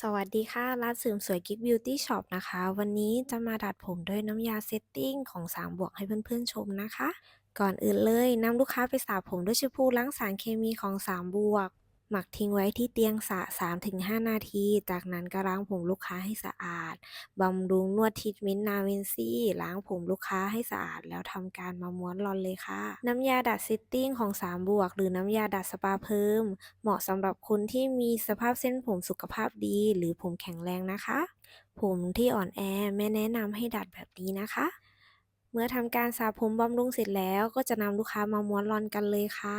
สวัสดีค่ะ ร้านเสริมสวยกิ๊กบิวตี้ช็อปนะคะ วันนี้จะมาดัดผมด้วยน้ำยาเซตติ้งของ 3 บวกให้เพื่อนๆชมนะคะ ก่อนอื่นเลยนำลูกค้าไปสระผมด้วยแชมพูล้างสารเคมีของ 3 บวก หมักทิ้งไว้ที่เตียงสระ3-5 นาที จากนั้นก็ล้างผมลูกค้าให้สะอาด บำรุงนวดทรีทเมนต์นาวินซี่ ล้างผมลูกค้าให้สะอาด แล้วทำการมาม้วนรอนเลยค่ะ น้ำยาดัดเซตติ้งของ 3 บวก หรือน้ำยาดัดสปาเพิ่ม เหมาะสำหรับคนที่มีสภาพเส้นผมสุขภาพดี หรือผมแข็งแรงนะคะ ผมที่อ่อนแอแม่แนะนำให้ดัดแบบนี้นะคะเมื่อทำการสระผมบำรุงเสร็จแล้วก็จะนำลูกค้ามาม้วนรอนกันเลยค่ะ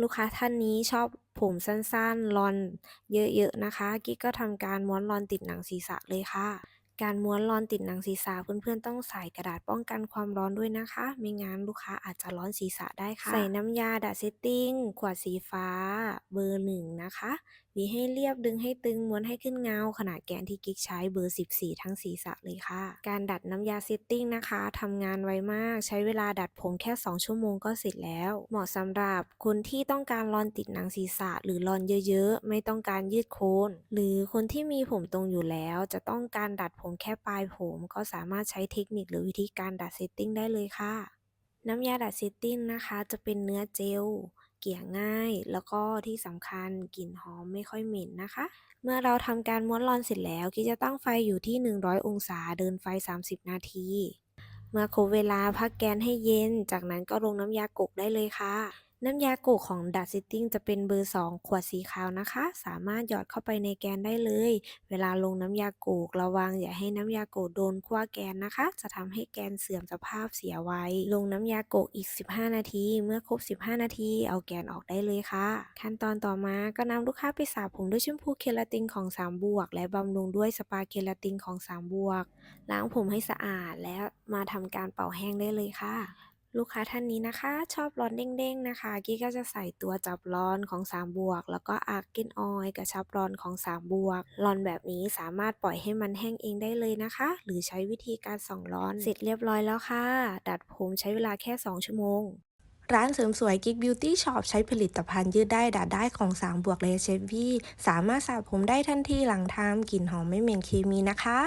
ลูกค้าท่านนี้ชอบ ผมสั้นๆรอนเยอะๆนะคะ กิ๊กก็ทำการม้วนรอนติดหนังศีรษะเลยค่ะ การม้วนรอนติดหนังศีรษะเพื่อนๆต้องใส่กระดาษป้องกันความร้อนด้วยนะคะ ไม่งั้นลูกค้าอาจจะร้อนศีรษะได้ค่ะ ใส่น้ำยาดัดเซตติ้งขวดสีฟ้าเบอร์หนึ่งนะคะ หวีให้เรียบดึงให้ตึงม้วนให้ขึ้นเงา ขนาดแกนที่กิ๊กใช้เบอร์ 14 ทั้งศีรษะเลยค่ะ การดัดน้ำยาเซตติ้งนะคะทำงานไวมาก ใช้เวลาดัดผมแค่ 2 ชั่วโมงก็เสร็จแล้ว เหมาะสำหรับคนที่ต้องการรอนติดหนังศีรษะ หรือรอนเยอะๆ ไม่ต้องการยืดโคนหรือคนที่มีผมตรงอยู่แล้ว จะต้องการดัดผมแค่ปลายผมก็สามารถใช้เทคนิคหรือวิธีการดัดเซตติ้งได้เลยค่ะ น้ำยาดัดเซตติ้งนะคะ จะเป็นเนื้อเจล เกี่ยง่าย แล้วก็ที่สำคัญกลิ่นหอมไม่ค่อยเหม็นนะคะ เมื่อเราทำการม้วนรอนเสร็จแล้วกิ๊กจะตั้งไฟอยู่ที่ 100 องศาเดินไฟ 30 นาที เมื่อครบเวลาพักแกนให้เย็น จากนั้นก็ลงน้ำยากกได้เลยค่ะ น้ำยากกของดัดเซตติ้งจะเป็นเบอร์ 2 ขวดสีขาวนะคะ สามารถหยอดเข้าไปในแกนได้เลย เวลาลงน้ำยากกระวังอย่าให้น้ำยากกโดนขั้วแกนนะคะ จะทำให้แกนเสื่อมสภาพเสียไวลงน้ำยากกอีก 15 นาที เมื่อครบ 15 นาที เอาแกนออกได้เลยค่ะ ขั้นตอนต่อมาก็นำลูกค้าไปสระผมด้วยแชมพูเคราตินของ3บวก และบำรุงด้วยสปาเคราตินของ3บวกล้างผมให้สะอาดแล้วมาทำการเป่าแห้งได้เลยค่ะ ลูกค้าท่านนี้นะคะ ชอบร้อนเด้งๆนะคะ กี้ก็จะใส่ตัวจับร้อนของ 3 บวก แล้วก็อาร์กินออยกระชับร้อนของ 3 บวก ร้อนแบบนี้สามารถปล่อยให้มันแห้งเองได้เลยนะคะ หรือใช้วิธีการส่องร้อน เสร็จเรียบร้อยแล้วค่ะ ดัดผมใช้เวลาแค่ 2 ชั่วโมงร้านเสริมสวยกิ๊กบิวตี้ช็อปใช้ผลิตภัณฑ์ยืดได้ดัดได้ของ 3 บวกเลเชฟวี่สามารถสระผมได้ทันทีหลังทำกลิ่นหอมไม่เหม็นเคมีนะคะ